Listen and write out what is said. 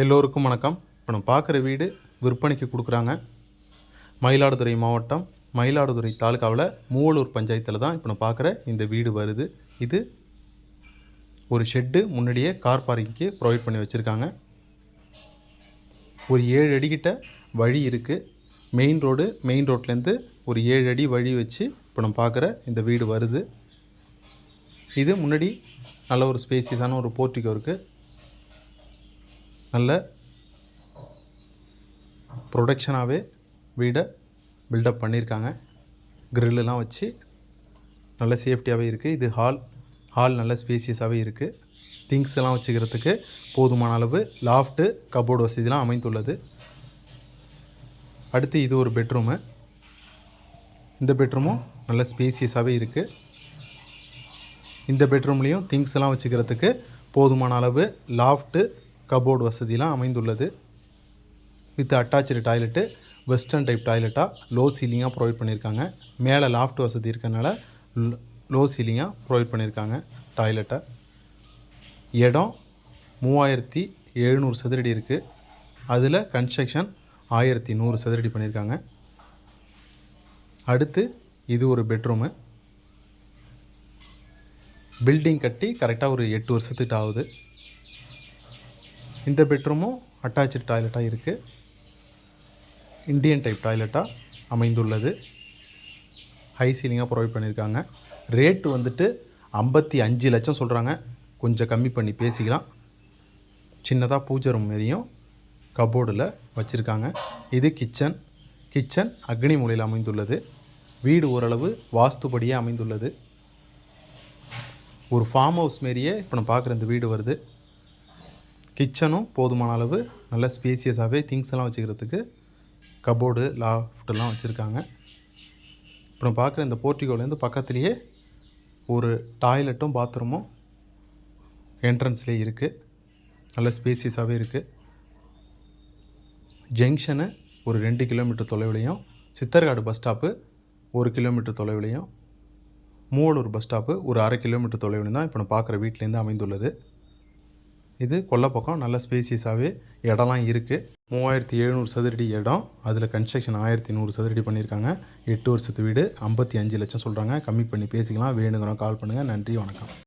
எல்லோருக்கும் வணக்கம். இப்போ நம்ம பார்க்குற வீடு விற்பனைக்கு கொடுக்குறாங்க. மயிலாடுதுறை மாவட்டம் மயிலாடுதுறை தாலுக்காவில் மூவலூர் பஞ்சாயத்தில் தான் இப்போ நம்ம பார்க்குற இந்த வீடு வருது. இது ஒரு ஷெட்டு முன்னாடியே கார் பார்க்கிங்க்கு ப்ரொவைட் பண்ணி வச்சுருக்காங்க. ஒரு ஏழு அடிக்கிட்ட வழி இருக்குது மெயின் ரோடு மெயின் ரோட்லேருந்து ஒரு ஏழு அடி வழி வச்சு இப்போ நம்ம பார்க்குற இந்த வீடு வருது. இது முன்னாடி நல்ல ஒரு ஸ்பேசியஸான ஒரு போர்ட்டிகோ இருக்குது நல்ல ப்ரொடக்ஷனாகவே வீடை பில்டப் பண்ணியிருக்காங்க. கிரில்லாம் வச்சு நல்ல சேஃப்டியாகவே இருக்குது இது ஹால் ஹால் நல்ல ஸ்பேசியஸாகவே இருக்குது திங்ஸ் எல்லாம் வச்சுக்கிறதுக்கு போதுமான அளவு லாஃப்ட்டு கபோர்டு வசதிலாம் அமைந்துள்ளது. அடுத்து இது ஒரு பெட்ரூமு இந்த பெட்ரூமும் நல்ல ஸ்பேசியஸாகவே இருக்குது இந்த பெட்ரூம்லேயும் திங்ஸ் எல்லாம் வச்சுக்கிறதுக்கு போதுமான அளவு லாஃப்ட்டு கபோர்டு வசதிலாம் அமைந்துள்ளது. With attach toilet western type டாய்லெட்டாக low சீலிங்காக ப்ரொவைட் பண்ணியிருக்காங்க மேலே லாஃப்ட் வசதி இருக்கனால லோ சீலிங்காக ப்ரொவைட் பண்ணியிருக்காங்க டாய்லெட்டை. இடம் மூவாயிரத்தி எழுநூறு சதுரடி இருக்குது அதில் கன்ஸ்ட்ரக்ஷன் ஆயிரத்தி நூறு சதுரடி பண்ணியிருக்காங்க அடுத்து இது ஒரு பெட்ரூமு. பில்டிங் கட்டி கரெக்டாக ஒரு எட்டு வருஷத்துக்கிட்ட ஆகுது. இந்த பெட்ரூமும் அட்டாச்சு டாய்லெட்டாக இருக்குது இண்டியன் டைப் டாய்லெட்டாக அமைந்துள்ளது. ஹை சீலிங்காக ப்ரொவைட் பண்ணியிருக்காங்க ரேட்டு வந்துட்டு ஐம்பத்தி அஞ்சு லட்சம் சொல்கிறாங்க கொஞ்சம் கம்மி பண்ணி பேசிக்கலாம். சின்னதாக பூஜை ரூம் மாரியும் கபோர்டில் வச்சுருக்காங்க. இது கிச்சன் கிச்சன் அக்னி மூலையில் அமைந்துள்ளது. வீடு ஓரளவு வாஸ்துபடியே அமைந்துள்ளது. ஒரு ஃபார்ம் ஹவுஸ் மாரியே இப்போ நம்ம பார்க்குற இந்த வீடு வருது. கிச்சனும் போதுமான அளவு நல்ல ஸ்பேசியஸாகவே திங்ஸ் எல்லாம் வச்சுக்கிறதுக்கு கபோர்டு லாஃப்டெல்லாம் வச்சுருக்காங்க. அப்புறம் பார்க்குற இந்த போர்ட்டிகோலேருந்து பக்கத்துலேயே ஒரு டாய்லெட்டும் பாத்ரூமும் என்ட்ரன்ஸ்லேயே இருக்குது நல்ல ஸ்பேசியஸாகவே இருக்குது ஜங்ஷனு ஒரு ரெண்டு கிலோமீட்டர் தொலைவிலையும் சித்தர்காடு பஸ் ஸ்டாப்பு ஒரு கிலோமீட்டர் தொலைவிலையும் மூவலூர் பஸ் ஸ்டாப்பு ஒரு அரை கிலோமீட்டர் தொலைவிலையும் தான் இப்போ நான் பார்க்குற வீட்டிலேருந்து அமைந்துள்ளது. இது கொல்லப்பக்கம் நல்ல ஸ்பேசியஸாகவே இடம்லாம் இருக்குது மூவாயிரத்தி எழுநூறு சதுரடி இடம். அதில் கன்ஸ்ட்ரக்ஷன் ஆயிரத்தி நூறு சதுரடி பண்ணியிருக்காங்க எட்டு வருஷத்து வீடு ஐம்பத்தி அஞ்சு லட்சம் சொல்கிறாங்க கம்மி பண்ணி பேசிக்கலாம். வேணுங்கிறோம் கால் பண்ணுங்கள் நன்றி வணக்கம்.